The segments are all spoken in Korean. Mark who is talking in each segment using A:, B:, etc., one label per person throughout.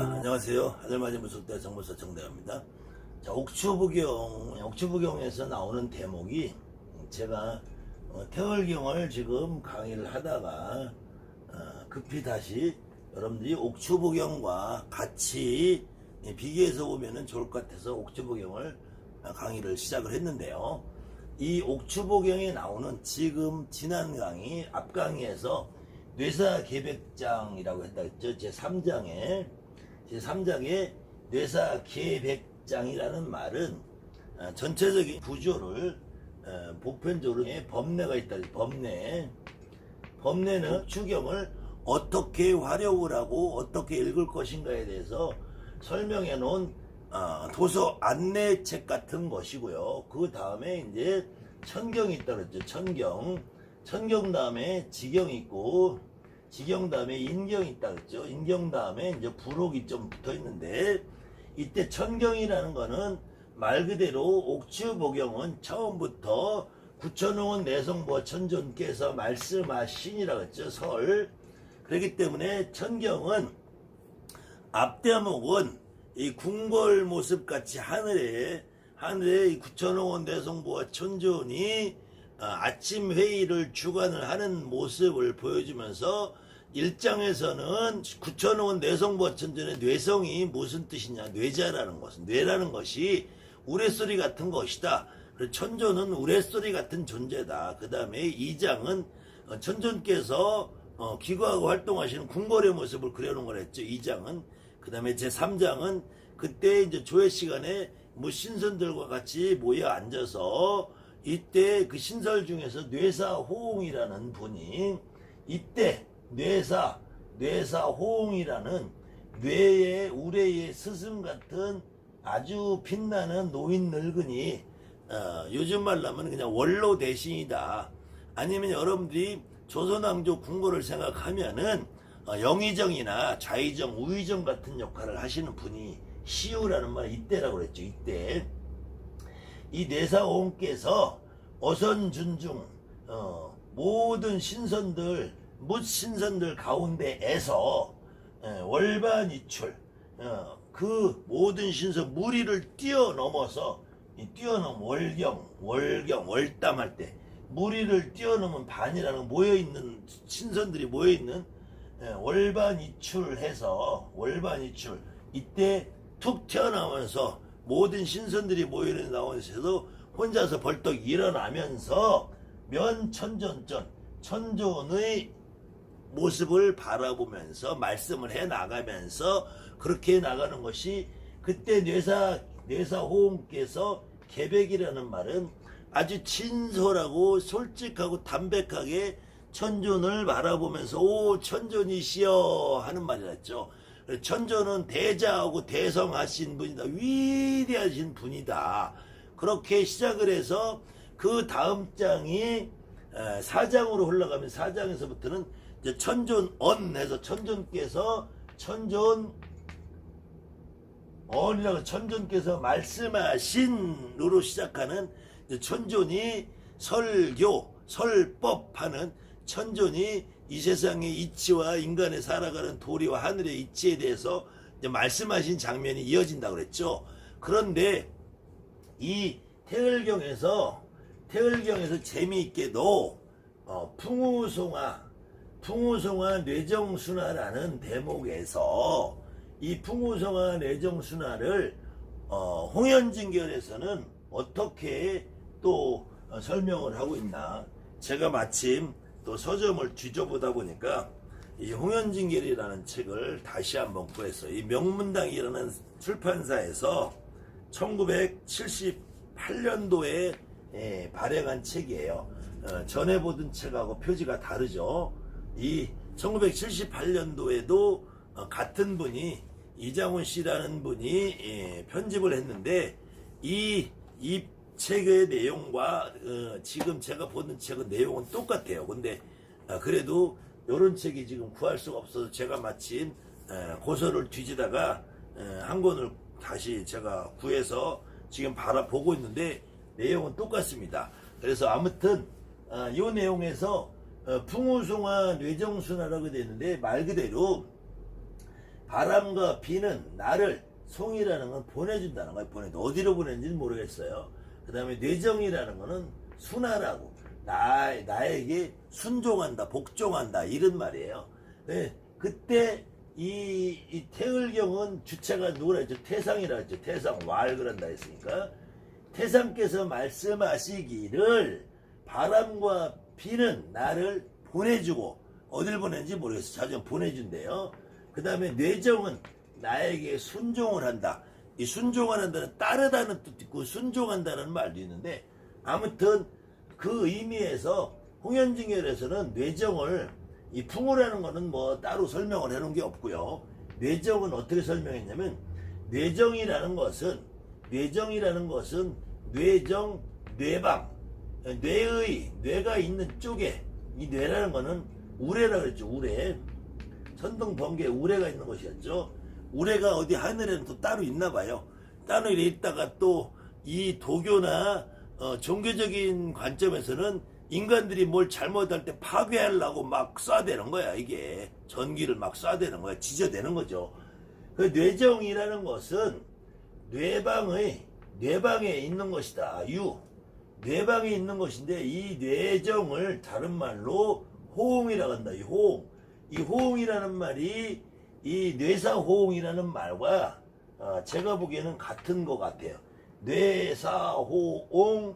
A: 안녕하세요. 하늘맞이 무속대 정보사 정대입니다. 자, 옥추부경, 옥추부경에서 나오는 대목이 제가 어, 태월경을 지금 강의를 하다가 어, 급히 다시 여러분들이 옥추부경과 같이 비교해서 보면 좋을 것 같아서 옥추부경을 강의를 시작을 했는데요. 이 옥추보경에 나오는 지금 지난 강의 앞 강의에서 뇌사 계백장이라고 했다 했죠. 제 3장에 제 3장에 뇌사 계백장이라는 말은 어, 전체적인 구조를 어, 보편적으로 법례가 있다. 법례 법례는 추경을 어떻게 활용을 하고 어떻게 읽을 것인가에 대해서 설명해 놓은 어, 도서 안내책 같은 것이고요. 그 다음에 이제 천경이 있다 그랬죠. 천경. 천경 다음에 지경 있고, 지경 다음에 인경이 있다 그랬죠. 인경 다음에 이제 부록이 좀 붙어 있는데, 이때 천경이라는 거는 말 그대로 옥추보경은 처음부터 구천홍은 내성부 천존께서 말씀하신이라고 했죠. 설. 그렇기 때문에 천경은 앞대목은 이 궁궐 모습 같이 하늘에 하늘에 이 구천홍원 대성부와 천존이 어, 아침 회의를 주관을 하는 모습을 보여주면서 일장에서는 구천홍원 내성부와 천존의 뇌성이 무슨 뜻이냐 뇌자라는 것은 뇌라는 것이 우레소리 같은 것이다. 천존은 우레소리 같은 존재다. 그 다음에 이장은 어, 천존께서 어, 기거하고 활동하시는 궁궐의 모습을 그려놓은 거랬죠. 2장은. 그 다음에 제 3장은 그때 이제 조회 시간에 뭐 신선들과 같이 모여 앉아서 이때 그 신설 중에서 뇌사 호응이라는 분이 이때 뇌사, 뇌사 호응이라는 뇌의 우레의 스승 같은 아주 빛나는 노인 늙은이 어, 요즘 말로 하면 그냥 원로 대신이다. 아니면 여러분들이 조선왕조 궁궐을 생각하면은 어, 영의정이나 좌의정, 우의정 같은 역할을 하시는 분이 시우라는 말 이때라고 그랬죠. 이때 이 내사옹께서 어선준중 어, 모든 신선들 묻신선들 가운데에서 예, 월반이출 어, 그 모든 신선 무리를 뛰어넘어서 이 뛰어넘 월경 월경 월담할 때 무리를 뛰어넘은 반이라는 모여 있는 신선들이 모여 있는 예, 월반이출해서 월반이출 이때 툭 튀어나오면서 모든 신선들이 모여있는 나오면서도 혼자서 벌떡 일어나면서 면천전전 천존의 모습을 바라보면서 말씀을 해 나가면서 그렇게 나가는 것이 그때 뇌사 뇌사 호응께서 계백이라는 말은 아주 진솔하고 솔직하고 담백하게 천존을 바라보면서 오 천존이시여 하는 말이었죠. 천존은 대자하고 대성하신 분이다. 위대하신 분이다. 그렇게 시작을 해서 그 다음 장이 에, 사장으로 흘러가면 사장에서부터는 천존 언 해서 천존께서 천존 언이라고 천존께서 말씀하신으로 시작하는 천존이 설교 설법하는 천존이 이 세상의 이치와 인간의 살아가는 도리와 하늘의 이치에 대해서 말씀하신 장면이 이어진다고 그랬죠. 그런데 이 태을경에서 태을경에서 재미있게도 어, 풍우송화 풍우송화 뇌정순화라는 대목에서 이 풍우송화 뇌정순화를 어, 홍현진결에서는 어떻게 또 어, 설명을 하고 있나 제가 마침 또 서점을 뒤져보다 보니까 이 홍현진결이라는 책을 다시 한번 구했어요. 이 명문당이라는 출판사에서 1978년도에 예, 발행한 책이에요. 어, 전에 보던 책하고 표지가 다르죠. 이 1978년도에도 어, 같은 분이 이장훈 씨라는 분이 예, 편집을 했는데 이, 이 책의 내용과 어, 지금 제가 보는 책은 내용은 똑같아요. 근데 어, 그래도 이런 책이 지금 구할 수가 없어서 제가 마침 에, 고서를 뒤지다가 에, 한 권을 다시 제가 구해서 지금 바라보고 있는데 내용은 똑같습니다. 그래서 아무튼 어, 이 내용에서 어, 풍우송화 뇌정순화라고 되어 있는데 말 그대로 바람과 비는 나를 송이라는 건 보내준다는 거예요. 보내 어디로 보내는지는 모르겠어요. 그 다음에 뇌정이라는 거는 순하라고 나 나에게 순종한다, 복종한다 이런 말이에요. 네, 그때 이, 이 태을경은 주체가 누구라 했죠? 태상이라 했죠. 태상 왈 그런다 했으니까 태상께서 말씀하시기를 바람과 비는 나를 보내주고 어딜 보내는지 모르겠어. 자주 보내준대요. 그 다음에 뇌정은 나에게 순종을 한다. 이 순종한다는 따르다는 뜻도 있고 순종한다는 말도 있는데 아무튼 그 의미에서 홍현징열에서는 뇌정을 이 풍우라는 거는 뭐 따로 설명을 해놓은 게 없고요. 뇌정은 어떻게 설명했냐면 뇌정이라는 것은 뇌정이라는 것은 뇌정 뇌방 뇌의 뇌가 있는 쪽에 이 뇌라는 거는 우레라 그랬죠 우레 천둥 번개 우레가 있는 것이었죠 우레가 어디 하늘에는 또 따로 있나 봐요 따로 있다가 또 이 도교나 어, 종교적인 관점에서는 인간들이 뭘 잘못할 때 파괴하려고 막 쏴대는 거야 이게 전기를 막 쏴대는 거야 지져대는 거죠 그 뇌정이라는 것은 뇌방의 뇌방에 있는 것이다 유 뇌방에 있는 것인데 이 뇌정을 다른 말로 호응이라고 한다. 이 호응. 이 호응이라는 말이 이 뇌사호응이라는 말과 어, 제가 보기에는 같은 것 같아요. 뇌사호응,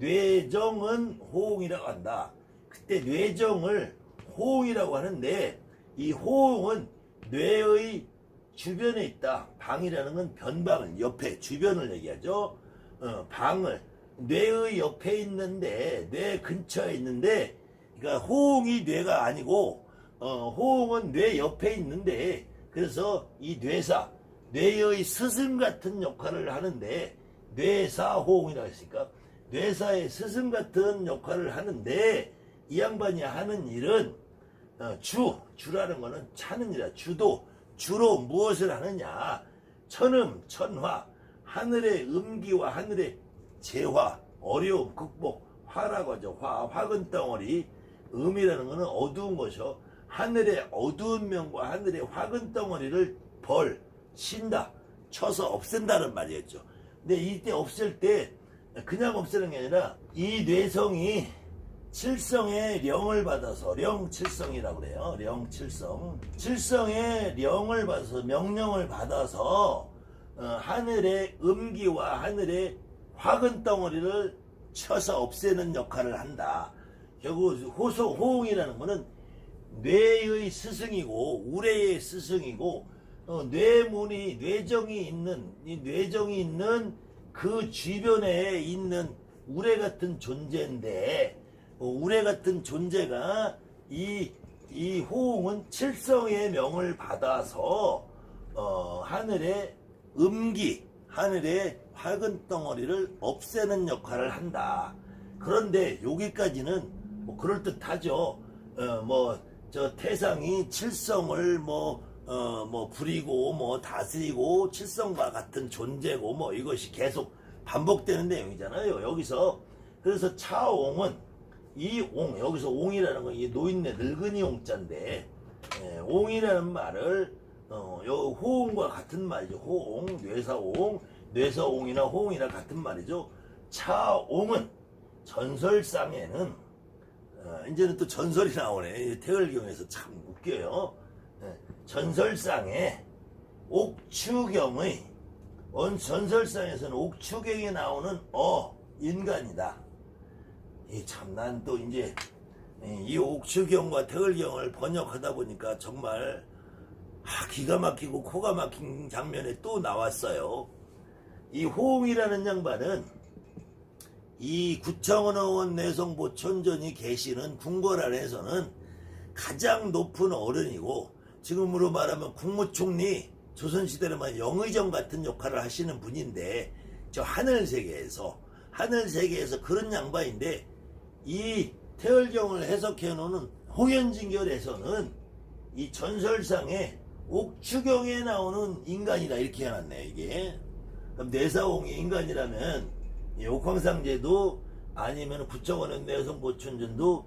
A: 뇌정은 호응이라고 한다. 그때 뇌정을 호응이라고 하는데 이 호응은 뇌의 주변에 있다. 방이라는 건 변방을 옆에 주변을 얘기하죠. 어, 방을 뇌의 옆에 있는데 뇌 근처에 있는데 그러니까 호응이 뇌가 아니고 어, 호응은 뇌 옆에 있는데 그래서 이 뇌사 뇌의 스승 같은 역할을 하는데 뇌사 호응이라고 했으니까 뇌사의 스승 같은 역할을 하는데 이 양반이 하는 일은 어, 주 주라는 거는 차는 이라 주도 주로 무엇을 하느냐 천음 천화 하늘의 음기와 하늘의 재화, 어려움, 극복, 화라고 하죠. 화, 화근 덩어리. 음이라는 것은 어두운 것이요. 하늘의 어두운 면과 하늘의 화근 덩어리를 벌, 신다, 쳐서 없앤다는 말이었죠. 근데 이때 없앨 때 그냥 없애는 게 아니라 이 뇌성이 칠성의 령을 받아서 령칠성이라고 그래요. 령칠성. 칠성의 령을 받아서 명령을 받아서 어, 하늘의 음기와 하늘의 화근 덩어리를 쳐서 없애는 역할을 한다. 결국 호소 호응이라는 것은 뇌의 스승이고 우레의 스승이고 어, 뇌문이 뇌정이 있는 이 뇌정이 있는 그 주변에 있는 우레 같은 존재인데 어, 우레 같은 존재가 이, 이 호응은 칠성의 명을 받아서 어, 하늘의 음기 하늘의 밝은 덩어리를 없애는 역할을 한다. 그런데 여기까지는 뭐 그럴듯하죠. 어, 뭐, 저 태상이 칠성을 뭐, 어, 뭐, 부리고, 뭐, 다스리고, 칠성과 같은 존재고, 뭐, 이것이 계속 반복되는 내용이잖아요. 여기서. 그래서 차옹은, 이 옹, 여기서 옹이라는 건 이 노인네 늙은이 옹자인데, 예, 옹이라는 말을, 어, 요 호응과 같은 말이죠. 호응, 뇌사옹, 뇌서옹이나 호응이나 같은 말이죠. 차옹은 전설상에는 어, 이제는 또 전설이 나오네. 태을경에서 참 웃겨요. 예, 전설상에 옥추경의 원 전설상에서는 옥추경에 나오는 어 인간이다. 이 참 난 또 이제 이 옥추경과 태을경을 번역하다 보니까 정말 아, 기가 막히고 코가 막힌 장면에 또 나왔어요. 이 호응이라는 양반은 이 구창원의원 내성보 천전이 계시는 궁궐 안에서는 가장 높은 어른이고 지금으로 말하면 국무총리 조선시대로 말하면 영의정 같은 역할을 하시는 분인데 저 하늘세계에서 하늘세계에서 그런 양반인데 이 태월경을 해석해 놓는 홍현진결에서는 이 전설상에 옥추경에 나오는 인간이다 이렇게 해놨네 이게. 그럼 내사홍이 인간이라면 이 옥황상제도 아니면 구청원의 내성보춘전도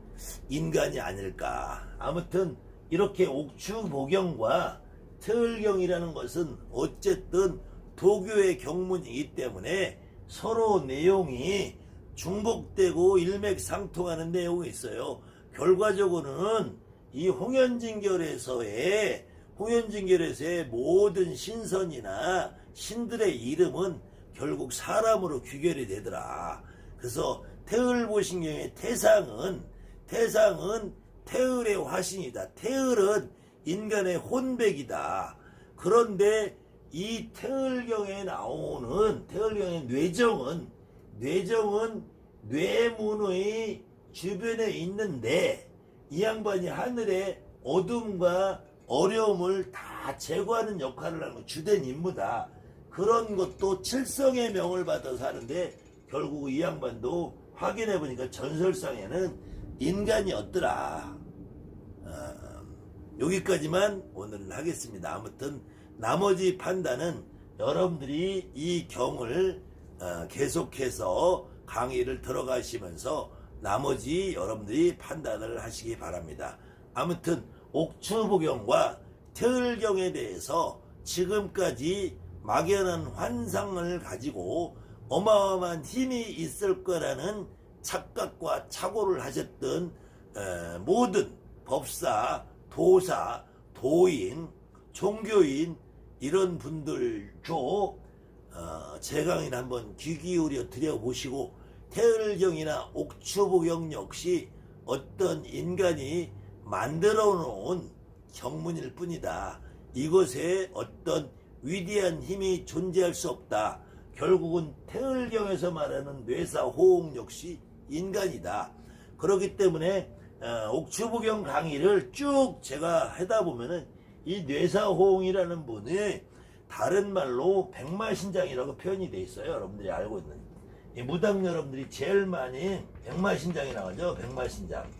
A: 인간이 아닐까 아무튼 이렇게 옥추보경과 태을경이라는 것은 어쨌든 도교의 경문이기 때문에 서로 내용이 중복되고 일맥상통하는 내용이 있어요. 결과적으로는 이 홍현진결에서의 홍현진결에서의 모든 신선이나 신들의 이름은 결국 사람으로 귀결이 되더라. 그래서 태을보신경의 태상은 태상은 태을의 화신이다. 태을은 인간의 혼백이다. 그런데 이 태을경에 나오는 태을경의 뇌정은 뇌정은 뇌문의 주변에 있는데 이 양반이 하늘의 어둠과 어려움을 다 제거하는 역할을 하는 주된 임무다. 그런 것도 칠성의 명을 받아서 하는데 결국 이 양반도 확인해 보니까 전설상에는 인간이었더라. 어, 여기까지만 오늘은 하겠습니다. 아무튼 나머지 판단은 여러분들이 이 경을 어, 계속해서 강의를 들어가시면서 나머지 여러분들이 판단을 하시기 바랍니다. 아무튼 옥추부경과 태을경에 대해서 지금까지 막연한 환상을 가지고 어마어마한 힘이 있을 거라는 착각과 착오를 하셨던 에, 모든 법사, 도사, 도인, 종교인 이런 분들도 어, 제 강의를 한번 귀 기울여 들여보시고 태을경이나 옥추보경 역시 어떤 인간이 만들어 놓은 경문일 뿐이다. 이것에 어떤 위대한 힘이 존재할 수 없다. 결국은 태을경에서 말하는 뇌사호응 역시 인간이다. 그렇기 때문에 어, 옥추보경 강의를 쭉 제가 하다 보면은 이 뇌사호응이라는 분이 다른 말로 백마신장이라고 표현이 돼 있어요. 여러분들이 알고 있는 이 무당 여러분들이 제일 많이 백마신장이 나오죠. 백마신장.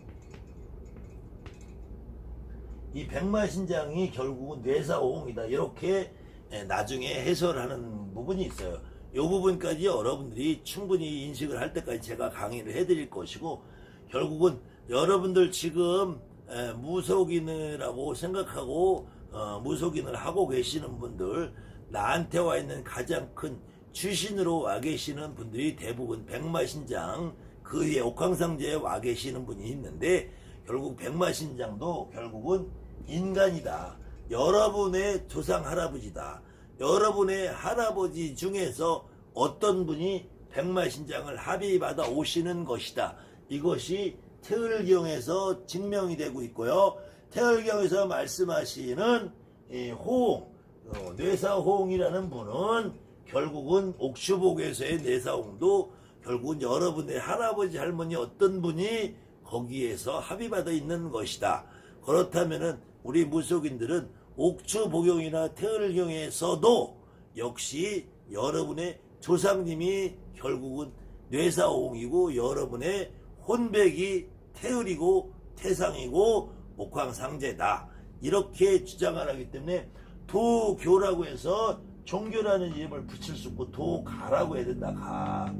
A: 이 백마신장이 결국은 뇌사호응이다. 이렇게 예, 나중에 해설하는 부분이 있어요. 이 부분까지 여러분들이 충분히 인식을 할 때까지 제가 강의를 해드릴 것이고 결국은 여러분들 지금 에, 무속인이라고 생각하고 어, 무속인을 하고 계시는 분들 나한테 와 있는 가장 큰 주신으로 와 계시는 분들이 대부분 백마신장 그 위에 옥황상제에 와 계시는 분이 있는데 결국 백마신장도 결국은 인간이다. 여러분의 조상 할아버지다. 여러분의 할아버지 중에서 어떤 분이 백마신장을 합의받아 오시는 것이다. 이것이 태을경에서 증명이 되고 있고요. 태을경에서 말씀하시는 이 호응, 어, 뇌사호응이라는 분은 결국은 옥슈복에서의 뇌사호응도 결국은 여러분의 할아버지 할머니 어떤 분이 거기에서 합의받아 있는 것이다. 그렇다면은 우리 무속인들은 옥추 복용이나 태을경에서도 역시 여러분의 조상님이 결국은 뇌사홍이고 여러분의 혼백이 태을이고 태상이고 옥황상제다. 이렇게 주장을 하기 때문에 도교라고 해서 종교라는 이름을 붙일 수 없고 도가라고 해야 된다. 가.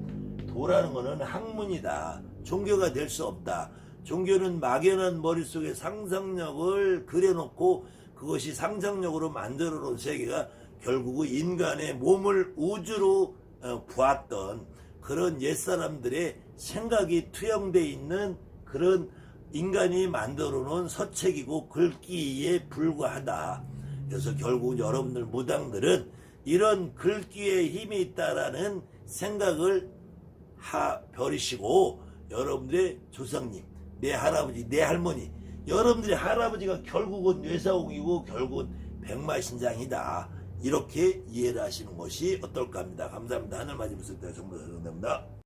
A: 도라는 것은 학문이다. 종교가 될 수 없다. 종교는 막연한 머릿속에 상상력을 그려놓고 그것이 상상력으로 만들어 놓은 세계가 결국은 인간의 몸을 우주로 어, 보았던 그런 옛사람들의 생각이 투영되어 있는 그런 인간이 만들어 놓은 서책이고 글귀에 불과하다. 그래서 결국 여러분들 무당들은 이런 글귀에 힘이 있다라는 생각을 하, 버리시고 여러분들의 조상님, 내 할아버지, 내 할머니, 여러분들의 할아버지가 결국은 뇌사홍이고 결국은 백마신장이다. 이렇게 이해를 하시는 것이 어떨까 합니다. 감사합니다. 하늘 맞으면서 정보 설명됩니다.